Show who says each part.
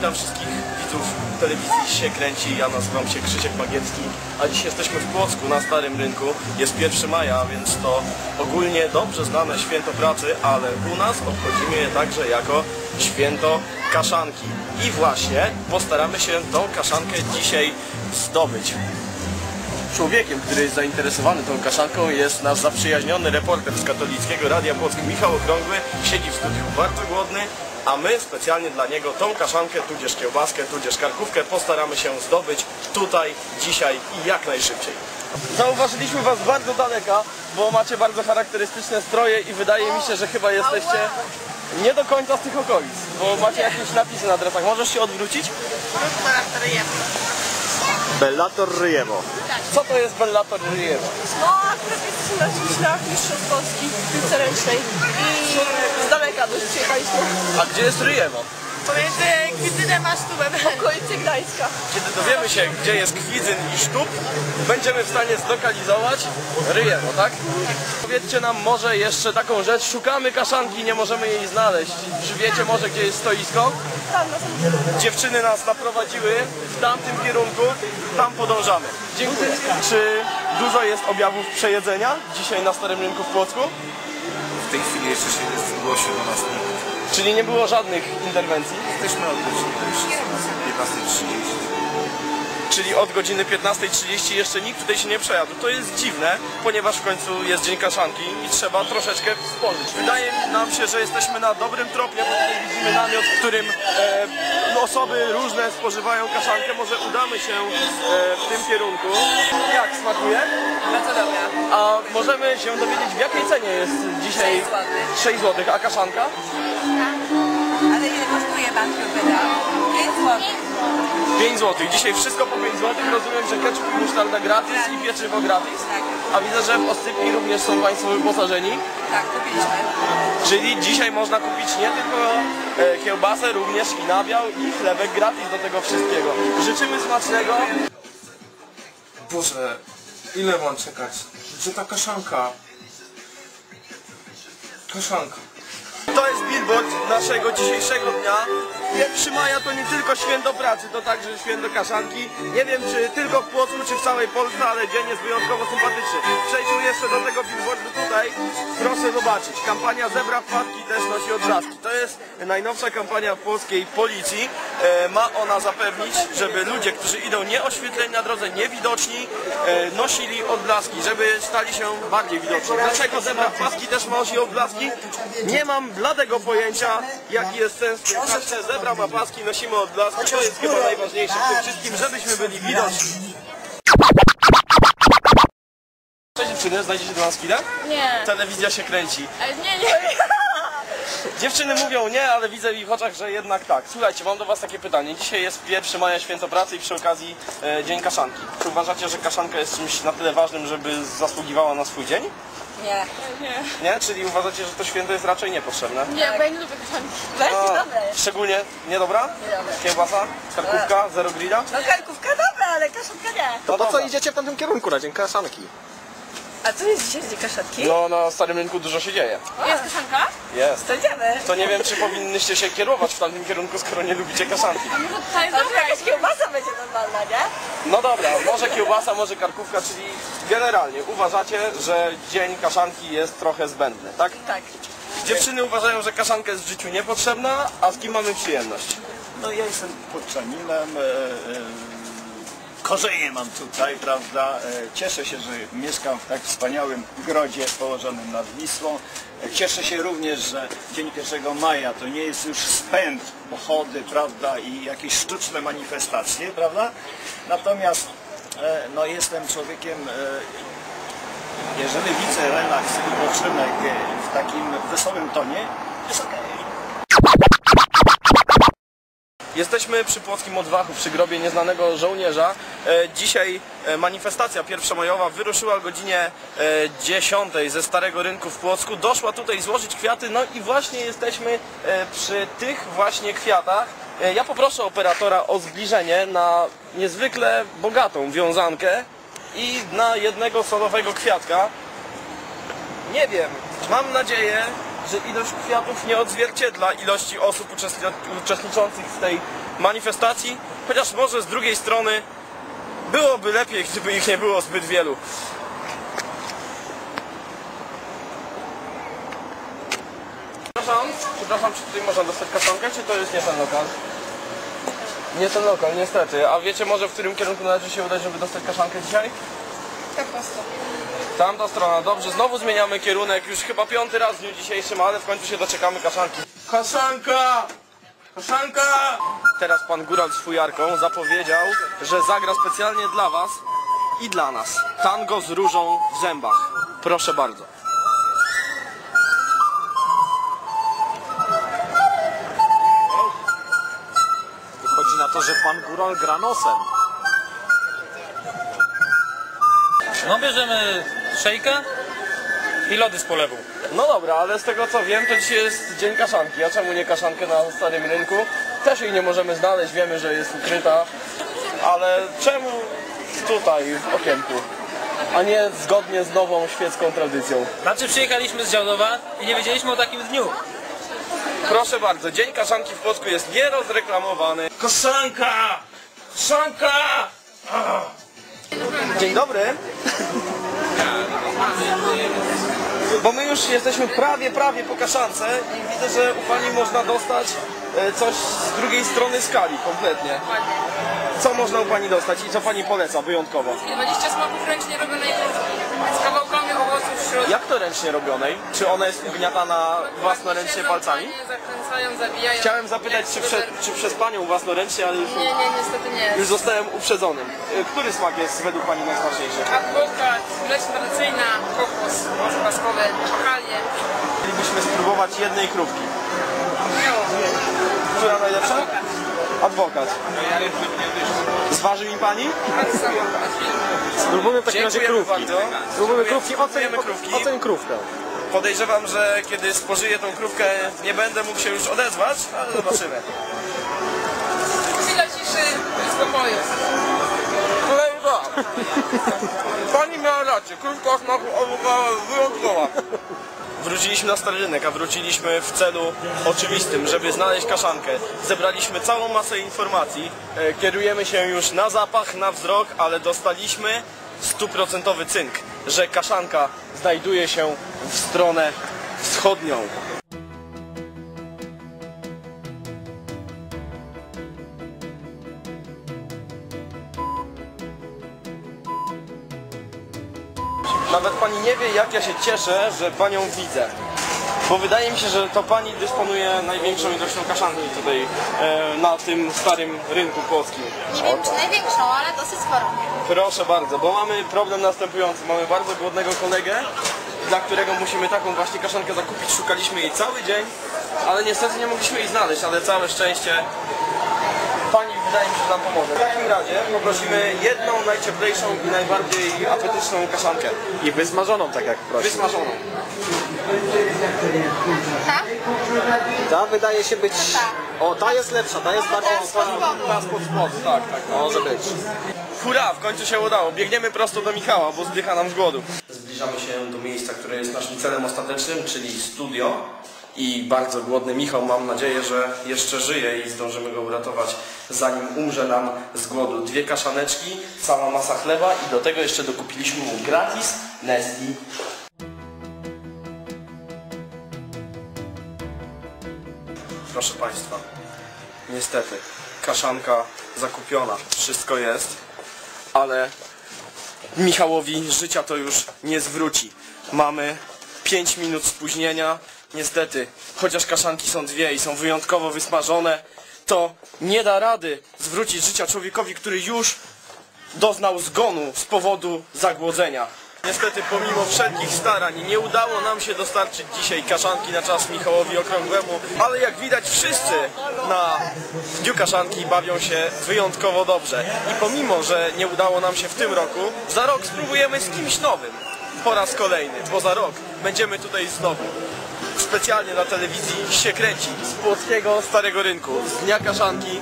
Speaker 1: witam wszystkich widzów telewizji się kręci. Ja nazywam się Krzysiek Magiecki, a dziś jesteśmy w Płocku na Starym Rynku. Jest 1 maja, więc to ogólnie dobrze znane święto pracy, ale u nas obchodzimy je także jako święto kaszanki. I właśnie postaramy się tą kaszankę dzisiaj zdobyć. Człowiekiem, który jest zainteresowany tą kaszanką jest nasz zaprzyjaźniony reporter z katolickiego Radia Płocki Michał Okrągły. Siedzi w studiu bardzo głodny, a my specjalnie dla niego tą kaszankę, tudzież kiełbaskę, tudzież karkówkę postaramy się zdobyć tutaj, dzisiaj i jak najszybciej. Zauważyliśmy Was bardzo daleka, bo macie bardzo charakterystyczne stroje i wydaje mi się, że chyba jesteście nie do końca z tych okolic, bo macie jakieś napisy na dresach. Możesz się odwrócić? Bellator Ryjewo. Co to jest Bellator Ryjewo?
Speaker 2: No, akurat jesteśmy na mistrzostw Polski w piłce ręcznej i z daleka dość przyjechaliśmy.
Speaker 1: A gdzie jest Ryjewo?
Speaker 2: Pomiędzy Kwizynem a Sztubem. W okolicy Gdańska.
Speaker 1: Kiedy dowiemy się, gdzie jest Kwidzyn i Sztub, będziemy w stanie zlokalizować Ryjewo, tak? Powiedzcie nam może jeszcze taką rzecz, szukamy kaszanki, nie możemy jej znaleźć. Czy wiecie może, gdzie jest stoisko?
Speaker 2: Tam na.
Speaker 1: Dziewczyny nas naprowadziły w tamtym kierunku, tam podążamy. Dziękuję. Czy dużo jest objawów przejedzenia dzisiaj na Starym Rynku w Płocku?
Speaker 3: W tej chwili jeszcze się nie zgłosił do nas nikt.
Speaker 1: Czyli nie było żadnych interwencji?
Speaker 3: Jesteśmy od godziny już 15.30.
Speaker 1: Czyli od godziny 15.30 jeszcze nikt tutaj się nie przejadł. To jest dziwne, ponieważ w końcu jest Dzień Kaszanki i trzeba troszeczkę spożyć. Wydaje nam się, że jesteśmy na dobrym tropie, bo tutaj widzimy namiot, w którym e, osoby różne spożywają kaszankę. Może udamy się e, w tym kierunku. Jak smakuje? A możemy się dowiedzieć, w jakiej cenie jest dzisiaj 6 zł, a kaszanka?
Speaker 4: Ale ile kosztuje pan Kiełbeda? 5 zł.
Speaker 1: 5 zł. Dzisiaj wszystko po 5 zł. Rozumiem, że ketchup i musztarda gratis i pieczywo gratis.
Speaker 4: Tak.
Speaker 1: A widzę, że w osypki również są Państwo wyposażeni.
Speaker 4: Tak, kupiliśmy.
Speaker 1: Czyli dzisiaj można kupić nie tylko e, kiełbasę, również i nabiał i chlebek gratis do tego wszystkiego. Życzymy smacznego.
Speaker 3: Boże, ile mam czekać? Gdzie ta kaszanka? Kaszanka.
Speaker 1: To jest billboard naszego dzisiejszego dnia. 1 maja to nie tylko święto pracy, to także święto kaszanki. Nie wiem czy tylko w Płocku, czy w całej Polsce, ale dzień jest wyjątkowo sympatyczny. Przejdźmy jeszcze do tego billboardu tutaj. Proszę zobaczyć, kampania Zebra Wpadki też nosi odblaski. To jest najnowsza kampania polskiej policji. E, ma ona zapewnić, żeby ludzie, którzy idą nieoświetleni na drodze, niewidoczni, e, nosili odblaski, żeby stali się bardziej widoczni. Dlaczego Zebra Wpadki też nosi odblaski? Nie mam bladego pojęcia, jaki jest sens. Zebra ma paski, nosimy odblaski. To jest chyba najważniejsze w tym wszystkim, żebyśmy byli widoczni. Cześć dziewczyny, znajdziecie do nas chwilę?
Speaker 2: Nie.
Speaker 1: Telewizja się kręci.
Speaker 2: Ale nie, nie.
Speaker 1: Dziewczyny mówią nie, ale widzę w ich oczach, że jednak tak. Słuchajcie, mam do was takie pytanie. Dzisiaj jest 1 maja święto pracy i przy okazji e, Dzień Kaszanki. Czy uważacie, że kaszanka jest czymś na tyle ważnym, żeby zasługiwała na swój dzień?
Speaker 4: Nie.
Speaker 2: Nie.
Speaker 1: Nie? Czyli uważacie, że to święto jest raczej niepotrzebne?
Speaker 2: Nie, bo ja nie lubię
Speaker 1: A,
Speaker 4: dobre.
Speaker 1: Szczególnie niedobra?
Speaker 4: Niedobre.
Speaker 1: Kiełbasa? Karkówka? Zero grilla?
Speaker 4: No karkówka dobra, ale kaszanka nie.
Speaker 1: No to co idziecie w tamtym kierunku na Dzień Kaszanki?
Speaker 4: A co jest dzisiaj z kaszanki?
Speaker 1: No na Starym Rynku dużo się dzieje.
Speaker 2: Jest kaszanka?
Speaker 1: Jest.
Speaker 4: To idziemy.
Speaker 1: To nie wiem, czy powinnyście się kierować w tamtym kierunku, skoro nie lubicie kaszanki.
Speaker 2: A może tutaj
Speaker 4: A jakaś kiełbasa będzie normalna, nie?
Speaker 1: No dobra, może kiełbasa, może karkówka, czyli generalnie uważacie, że dzień kaszanki jest trochę zbędny, tak?
Speaker 4: Tak.
Speaker 1: Dziewczyny uważają, że kaszanka jest w życiu niepotrzebna, a z kim mamy przyjemność?
Speaker 5: No ja jestem podczaninem, e, e, korzenie mam tutaj, prawda. E, cieszę się, że mieszkam w tak wspaniałym grodzie położonym nad Wisłą. E, cieszę się również, że dzień 1 maja to nie jest już spęd, pochody, prawda, i jakieś sztuczne manifestacje, prawda. Natomiast no, jestem człowiekiem, e, jeżeli widzę relaks i e, w takim wesołym tonie, jest okej.
Speaker 1: Jesteśmy przy Płockim Odwachu, przy grobie nieznanego żołnierza. E, Dzisiaj e, manifestacja pierwszomajowa wyruszyła o godzinie e, 10 ze Starego Rynku w Płocku. Doszła tutaj złożyć kwiaty, no i właśnie jesteśmy e, przy tych właśnie kwiatach. E, Ja poproszę operatora o zbliżenie na niezwykle bogatą wiązankę i na jednego solowego kwiatka. Nie wiem, mam nadzieję, że ilość kwiatów nie odzwierciedla ilości osób uczestni- uczestniczących w tej manifestacji, chociaż może z drugiej strony byłoby lepiej, gdyby ich nie było zbyt wielu. Przepraszam, przepraszam, czy tutaj można dostać kaszankę, czy to jest nie ten lokal? Nie ten lokal, niestety. A wiecie może, w którym kierunku należy się udać, żeby dostać kaszankę dzisiaj?
Speaker 2: Tak prosto.
Speaker 1: Tamta strona, dobrze, znowu zmieniamy kierunek, już chyba piąty raz w dniu dzisiejszym, ale w końcu się doczekamy kaszanki. Kaszanka! Kaszanka! Teraz pan Góral z fujarką zapowiedział, że zagra specjalnie dla was i dla nas. Tango z różą w zębach. Proszę bardzo.
Speaker 3: Wychodzi na to, że pan Góral gra nosem.
Speaker 6: No bierzemy szejka i lody z polewą.
Speaker 1: No dobra, ale z tego co wiem, to dzisiaj jest dzień kaszanki. A czemu nie kaszankę na starym rynku? Też jej nie możemy znaleźć, wiemy, że jest ukryta. Ale czemu tutaj w okienku? A nie zgodnie z nową świecką tradycją.
Speaker 6: Znaczy przyjechaliśmy z Działdowa i nie wiedzieliśmy o takim dniu.
Speaker 1: Proszę bardzo, dzień kaszanki w Płocku jest nierozreklamowany.
Speaker 6: Koszanka! Koszanka!
Speaker 1: Dzień dobry. Bo my już jesteśmy prawie, prawie po kaszance i widzę, że u Pani można dostać e, coś z drugiej strony skali kompletnie. Co można u Pani dostać i co Pani poleca wyjątkowo?
Speaker 7: 20 smaków ręcznie robionej z kawałkami owoców w środku.
Speaker 1: Jak to ręcznie robionej? Czy ona jest ugniatana własnoręcznie palcami?
Speaker 7: Nie zakręcają, zabijają.
Speaker 1: Chciałem zapytać, czy, prze, czy przez Panią własnoręcznie, ale już,
Speaker 7: Nie, nie, niestety nie.
Speaker 1: już zostałem uprzedzonym. E, Który smak jest według Pani najsmaczniejszy?
Speaker 7: Adwokat, mleczna tradycyjna, kokos, morze paskowe, bakalie.
Speaker 1: Chcielibyśmy spróbować jednej krówki. Która najlepsza? Adwokat. Zważy mi pani?
Speaker 3: Spróbujmy w takim razie
Speaker 1: Dziękujemy
Speaker 3: krówki.
Speaker 1: bardzo.
Speaker 3: Spróbujmy krówki, oceń,
Speaker 1: Spróbujemy krówki.
Speaker 3: oceń krówkę.
Speaker 1: Podejrzewam, że kiedy spożyję tą krówkę nie będę mógł się już odezwać, ale zobaczymy.
Speaker 7: Chwila ciszy spokoju.
Speaker 1: Pani miała rację, krówka owocowa wyjątkowa. Wróciliśmy na stary rynek, a wróciliśmy w celu oczywistym, żeby znaleźć kaszankę. Zebraliśmy całą masę informacji, e, kierujemy się już na zapach, na wzrok, ale dostaliśmy stuprocentowy cynk, że kaszanka znajduje się w stronę wschodnią. Nawet pani nie wie, jak ja się cieszę, że panią widzę. Bo wydaje mi się, że to pani dysponuje największą ilością kaszanki tutaj e, na tym starym rynku polskim.
Speaker 8: Nie wiem czy największą, ale dosyć sporą.
Speaker 1: Proszę bardzo, bo mamy problem następujący. Mamy bardzo głodnego kolegę, dla którego musimy taką właśnie kaszankę zakupić. Szukaliśmy jej cały dzień, ale niestety nie mogliśmy jej znaleźć, ale całe szczęście wydaje mi się, że nam pomoże. W takim razie poprosimy jedną najcieplejszą i najbardziej apetyczną kaszankę.
Speaker 3: I wysmażoną, tak jak prosił.
Speaker 1: Wysmażoną.
Speaker 8: Tak?
Speaker 3: Ta wydaje się być... O, ta jest lepsza, ta jest bardziej...
Speaker 8: ta spod spodu.
Speaker 1: Ta spod spodu, tak, tak.
Speaker 3: Może być.
Speaker 1: Hurra, w końcu się udało. Biegniemy prosto do Michała, bo zdycha nam z głodu. Zbliżamy się do miejsca, które jest naszym celem ostatecznym, czyli studio. I bardzo głodny Michał, mam nadzieję, że jeszcze żyje i zdążymy go uratować, zanim umrze nam z głodu. Dwie kaszaneczki, cała masa chleba i do tego jeszcze dokupiliśmy mu gratis Nesti. Proszę Państwa, niestety, kaszanka zakupiona, wszystko jest, ale Michałowi życia to już nie zwróci. Mamy 5 minut spóźnienia. Niestety, chociaż kaszanki są dwie i są wyjątkowo wysmażone, to nie da rady zwrócić życia człowiekowi, który już doznał zgonu z powodu zagłodzenia. Niestety, pomimo wszelkich starań, nie udało nam się dostarczyć dzisiaj kaszanki na czas Michałowi Okrągłemu, ale jak widać wszyscy na Dniu Kaszanki bawią się wyjątkowo dobrze. I pomimo, że nie udało nam się w tym roku, za rok spróbujemy z kimś nowym. Po raz kolejny, bo za rok będziemy tutaj znowu. Specjalnie na telewizji się kręci z płockiego Starego Rynku, z Dnia Kaszanki